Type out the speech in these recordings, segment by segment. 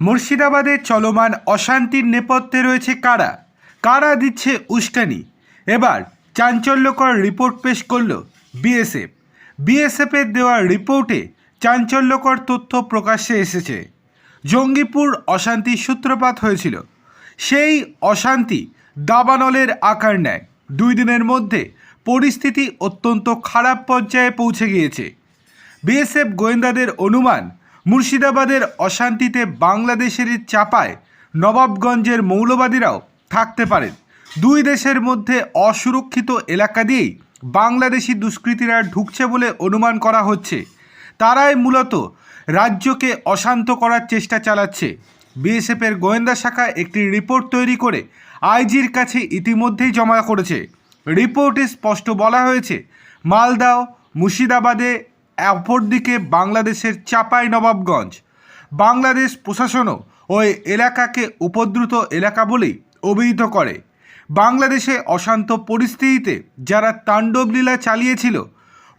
মুর্শিদাবাদে চলমান অশান্তির নেপথ্যে রয়েছে কারা? কারা দিচ্ছে উস্কানি? এবার চাঞ্চল্যকর রিপোর্ট পেশ করল বিএসএফ। বিএসএফের দেওয়া রিপোর্টে চাঞ্চল্যকর তথ্য প্রকাশ্যে এসেছে। জঙ্গিপুর অশান্তির সূত্রপাত হয়েছিল। সেই অশান্তি দাবানলের আকার নেয়। দুই দিনের মধ্যে পরিস্থিতি অত্যন্ত খারাপ পর্যায়ে পৌঁছে গিয়েছে। বিএসএফ গোয়েন্দাদের অনুমান মুর্শিদাবাদের অশান্তিতে বাংলাদেশের চাপায় নবাবগঞ্জের মৌলবাদীরাও থাকতে পারেন। দুই দেশের মধ্যে অসুরক্ষিত এলাকা দিয়েই বাংলাদেশি দুষ্কৃতীরা ঢুকছে বলে অনুমান করা হচ্ছে। তারাই মূলত রাজ্যকে অশান্ত করার চেষ্টা চালাচ্ছে। বিএসএফের গোয়েন্দা শাখা একটি রিপোর্ট তৈরি করে আইজির কাছে ইতিমধ্যেই জমা করেছে। রিপোর্টে স্পষ্ট বলা হয়েছে, মালদাও মুর্শিদাবাদে অপরদিকে বাংলাদেশের চাপাই নবাবগঞ্জ বাংলাদেশ প্রশাসনও ওই এলাকাকে উপদ্রুত এলাকা বলেই অভিহিত করে। বাংলাদেশে অশান্ত পরিস্থিতিতে যারা তাণ্ডবলীলা চালিয়েছিল,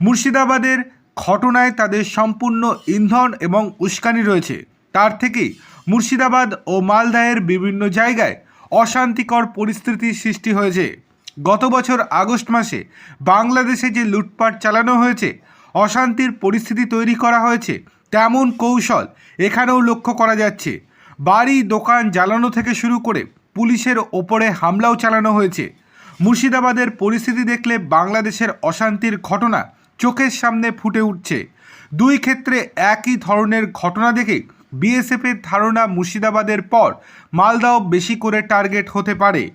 মুর্শিদাবাদের ঘটনায় তাদের সম্পূর্ণ ইন্ধন এবং উস্কানি রয়েছে। তার থেকেই মুর্শিদাবাদ ও মালদায়ের বিভিন্ন জায়গায় অশান্তিকর পরিস্থিতির সৃষ্টি হয়েছে। গত বছর আগস্ট মাসে বাংলাদেশে যে লুটপাট চালানো হয়েছে অশান্তির পরিস্থিতি তৈরি করা হয়েছে। তেমন কৌশল এখানেও লক্ষ্য করা যাচ্ছে। বাড়ি, দোকান জ্বালানো থেকে শুরু করে পুলিশের ওপরে হামলাও চালানো হয়েছে। মুর্শিদাবাদের পরিস্থিতি দেখলে বাংলাদেশের অশান্তির ঘটনা চোখের সামনে ফুটে উঠছে। দুই ক্ষেত্রে একই ধরনের ঘটনা দেখে বিএসএফের ধারণা মুর্শিদাবাদের পর মালদাও বেশি করে টার্গেট হতে পারে।